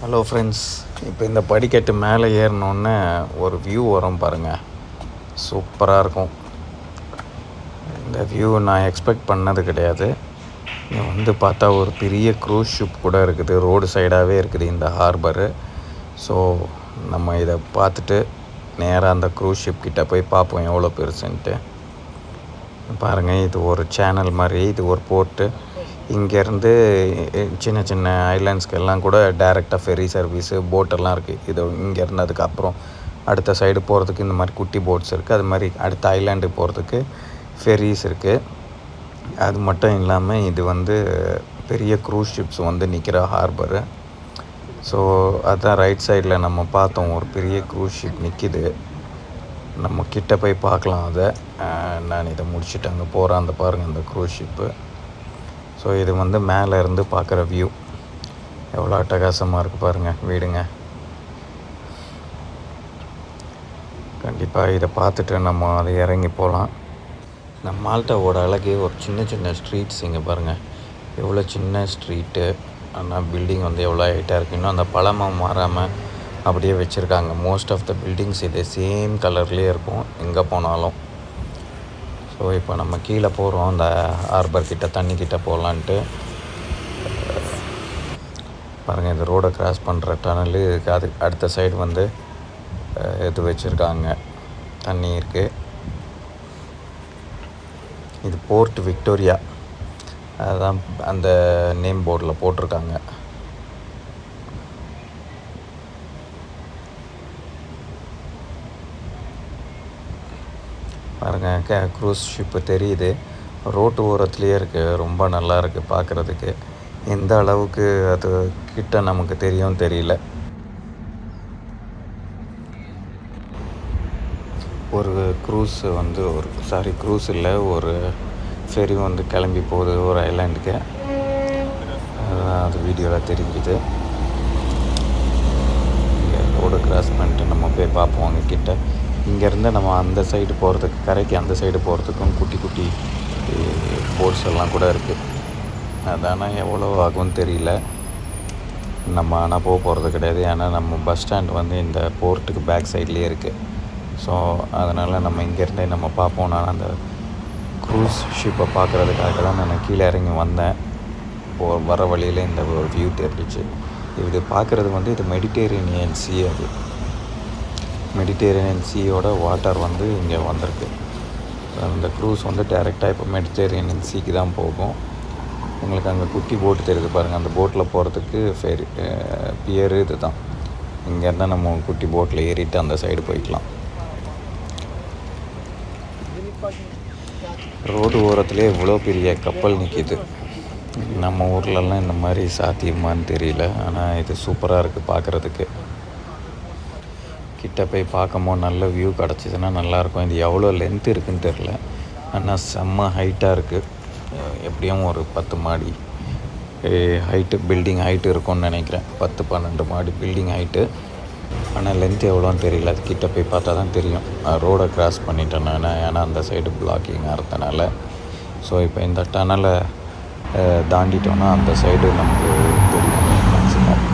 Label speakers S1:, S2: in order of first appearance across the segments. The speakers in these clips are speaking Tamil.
S1: ஹலோ ஃப்ரெண்ட்ஸ் இப்போ இந்த படிக்கட்டு மேலே ஏறினோன்னே ஒரு வியூ வரும் பாருங்கள் சூப்பராக இருக்கும். இந்த வியூ நான் எக்ஸ்பெக்ட் பண்ணது கிடையாது. இங்கே வந்து பார்த்தா ஒரு பெரிய க்ரூஸ் ஷிப் கூட இருக்குது. ரோடு சைடாகவே இருக்குது இந்த ஹார்பரு ஸோ நம்ம இதை பார்த்துட்டு நேராக அந்த க்ரூஸ் ஷிப் கிட்டே போய் பார்ப்போம் எவ்வளோ பெருசுன்ட்டு. பாருங்கள் இது ஒரு சேனல் மாதிரி இது ஒரு போர்ட்டு இங்கேருந்து சின்ன சின்ன ஐலாண்ட்ஸ்க்கு எல்லாம் கூட டேரெக்டாக ஃபெரி சர்வீஸு போட்டெல்லாம் இருக்குது இது இங்கேருந்து அதுக்கப்புறம் அடுத்த சைடு போகிறதுக்கு இந்த மாதிரி குட்டி போட்ஸ் இருக்குது அது மாதிரி அடுத்த ஐலாண்டுக்கு போகிறதுக்கு ஃபெரிஸ் இருக்குது அது மட்டும் இல்லாமல் இது வந்து பெரிய க்ரூஸ் ஷிப்ஸ் வந்து நிற்கிற ஹார்பரு ஸோ அதான் ரைட் சைடில் நம்ம பார்த்தோம். ஒரு பெரிய க்ரூஸ் ஷிப் நிற்கிது நம்ம கிட்ட போய் பார்க்கலாம் அதை. நான் இதை முடிச்சுட்டு அங்கே போகிறேன் அந்த பாருங்கள் அந்த க்ரூஸ் ஷிப்பு ஸோ இது வந்து மேலே இருந்து பார்க்குற வியூ எவ்வளோ அட்டகாசமாக இருக்குது பாருங்கள் வீடுங்க. கண்டிப்பாக இதை பார்த்துட்டு நம்ம அதை இறங்கி போகலாம். நம்ம மால்ட்டாவோட அழகே ஒரு சின்ன சின்ன ஸ்ட்ரீட்ஸ் இங்கே பாருங்கள் எவ்வளோ சின்ன ஸ்ட்ரீட்டு ஆனால் பில்டிங் வந்து எவ்வளோ ஹைட்டாக இருக்குது இன்னும் அந்த பழமாக மாறாமல் அப்படியே வச்சுருக்காங்க. மோஸ்ட் ஆஃப் த பில்டிங்ஸ் இதே சேம் கலர்லேயே இருக்கும் எங்கே போனாலும். ஸோ இப்போ நம்ம கீழே போகிறோம் அந்த ஹார்பர் கிட்ட தண்ணி கிட்ட போகலான்ட்டு பாருங்கள் இந்த ரோடை கிராஸ் பண்ணுற டனல் இதுக்கு அது அடுத்த சைடு வந்து இது வச்சுருக்காங்க. தண்ணி இருக்குது இது போர்ட் விக்டோரியா அதுதான் அந்த நேம் போர்டில் போட்டிருக்காங்க. பாருங்க க்ரூஸ் ஷிப்பு தெரியுது. ரோட்டு ஓரத்துலேயே இருக்குது ரொம்ப நல்லா இருக்குது பார்க்குறதுக்கு எந்த அளவுக்கு அது கிட்ட நமக்கு தெரியும் தெரியல. ஒரு க்ரூஸ் வந்து ஒரு சாரி க்ரூஸ் இல்லை ஒரு ஃபெரி வந்து கிளம்பி போகுது ஒரு ஐலாண்டுக்கு அது வீடியோவில் தெரிஞ்சுது. ரோடு கிராஸ் பண்ணிட்டு நம்ம போய் பார்ப்போம் அங்கே கிட்ட. இங்கேருந்து நம்ம அந்த சைடு போகிறதுக்கு கரைக்கு அந்த சைடு போகிறதுக்கும் குட்டி குட்டி போட்ஸ் எல்லாம் கூட இருக்குது அதானா எவ்வளோ ஆகும்னு தெரியல. நம்ம ஆனால் போக போகிறது கிடையாது. ஏன்னா நம்ம பஸ் ஸ்டாண்ட் வந்து இந்த போர்ட்டுக்கு பேக் சைட்லேயே இருக்குது ஸோ அதனால் நம்ம இங்கேருந்தே நம்ம பார்ப்போம். நான் அந்த க்ரூஸ் ஷிப்பை பார்க்குறதுக்காக தான் நான் கீழே இறங்கி வந்தேன். போ வர வழியில் இந்த ஒரு வியூ தெரிஞ்சிச்சு. இது பார்க்குறது வந்து இது மெடிட்டேரியனியன் சி அது. மெடிடேரேனியன் சீயோட வாட்டர் வந்து இங்கே வந்திருக்கு. அந்த க்ரூஸ் வந்து டேரெக்டாக இப்போ மெடிடேரேனியன் சீக்கு தான் போகும். உங்களுக்கு அங்கே குட்டி போட்டு தெரியுது பாருங்கள் அந்த போட்டில் போகிறதுக்கு ஃபெரி பியர் இது தான் இங்கேருந்தால் நம்ம குட்டி போட்டில் ஏறிட்டு அந்த சைடு போய்க்கலாம். ரோடு ஓரத்துலேயே இவ்வளோ பெரிய கப்பல் நிற்கிது நம்ம ஊர்லலாம் இந்த மாதிரி சாத்தியமான்னு தெரியல. ஆனால் இது சூப்பராக இருக்குது பார்க்குறதுக்கு கிட்ட போய் பார்க்கும்போது நல்ல வியூ கிடச்சிதுன்னா நல்லாயிருக்கும். இது எவ்வளோ லென்த் இருக்குன்னு தெரில ஆனால் செம்ம ஹைட்டாக இருக்குது எப்படியும் ஒரு பத்து மாடி ஹைட்டு பில்டிங் ஹைட்டு இருக்கும்னு நினைக்கிறேன். பத்து பன்னெண்டு மாடி பில்டிங் ஹைட்டு ஆனால் லென்த் எவ்வளோன்னு தெரியல. அது கிட்ட போய் பார்த்தா தான் தெரியும். ரோடை கிராஸ் பண்ணிட்டேன் நான். ஏன்னா அந்த சைடு பிளாக்கிங்காக இருந்தனால ஸோ இப்போ இந்த டனலை தாண்டிட்டோன்னா அந்த சைடு நமக்கு தெரியும் மேக்ஸிமம்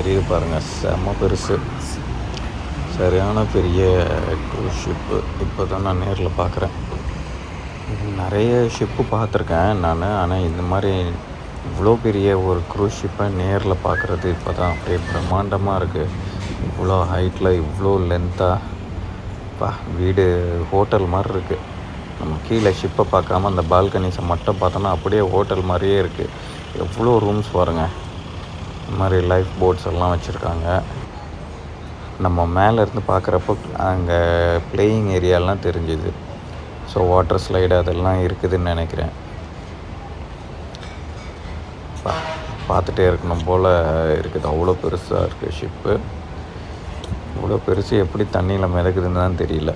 S1: தெரியுது பாருங்கள் செம்ம பெருசு. சரியான பெரிய க்ரூஸ் ஷிப்பு இப்போ தான் நான் நேரில் பார்க்குறேன் நிறைய ஷிப்பு பார்த்துருக்கேன் நான். ஆனால் இந்த மாதிரி இவ்வளோ பெரிய ஒரு க்ரூஸ் ஷிப்பை நேரில் பார்க்குறது இப்போ தான் அப்படியே பிரம்மாண்டமாக இருக்குது இவ்வளோ ஹைட்டில் இவ்வளோ லென்த்தாக பா வீடு ஹோட்டல் மாதிரி இருக்குது நம்ம கீழே ஷிப்பை பார்க்காம அந்த பால்கனிஸை மட்டும் பார்த்தோன்னா அப்படியே ஹோட்டல் மாதிரியே இருக்குது எவ்வளோ ரூம்ஸ் பாருங்கள் இந்த மாதிரி லைஃப் போட்ஸ் எல்லாம் வச்சுருக்காங்க. நம்ம மேலேருந்து பார்க்குறப்போ அங்கே பிளேயிங் ஏரியாலாம் தெரிஞ்சுது. ஸோ வாட்டர் ஸ்லைடு அதெல்லாம் இருக்குதுன்னு நினைக்கிறேன். பா பார்த்துட்டே இருக்கணும் போல் இருக்குது. அவ்வளோ பெருசாக இருக்குது ஷிப்பு இவ்வளோ பெருசு எப்படி தண்ணியில் மிதக்குதுன்னு தான் தெரியல.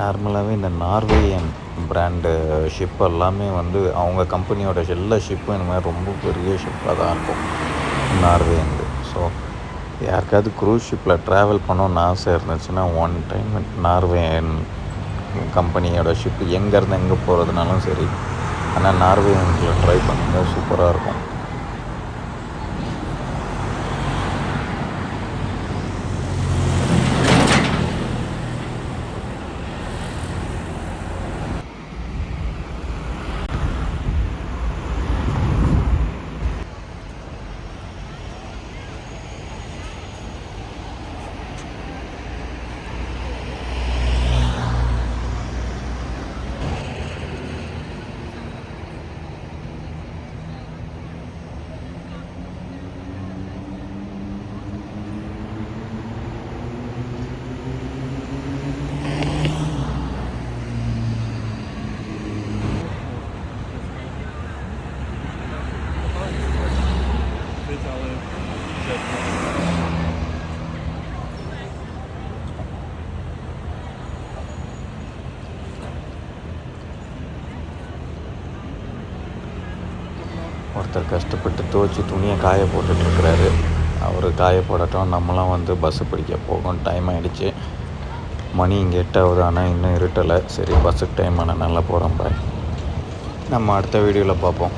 S1: நார்மலாகவே இந்த நார்வேயன் பிராண்டு ஷிப் எல்லாமே வந்து அவங்க கம்பெனியோட எல்லா ஷிப்பும் இந்த மாதிரி ரொம்ப பெரிய ஷிப்பாக தான் இருக்கும். நார்வேந்து ஸோ யாருக்காவது க்ரூஸ் ஷிப்பில் ட்ராவல் பண்ணணும்னு ஆசை இருந்துச்சுன்னா ஒன் டைம் நார்வேயன் கம்பெனியோட ஷிப்பு எங்கேருந்து எங்கே போகிறதுனாலும் சரி. ஆனால் நார்வேயனில் ட்ரை பண்ணுங்கள் சூப்பராக இருக்கும். ஒருத்தர் கஷ்டப்பட்டு துவச்சி துணியை காய போட்டுட்ருக்கிறாரு அவர் காய போடட்டும். நம்மளாம் வந்து பஸ்ஸு பிடிக்க போகும் டைம் ஆகிடுச்சு மணி இங்கே எட்டாவது ஆனால் இன்னும் இருட்டலை. சரி பஸ்ஸுக்கு டைம் ஆனால் நல்லா போகிறோம் பாய் நம்ம அடுத்த வீடியோவில் பார்ப்போம்.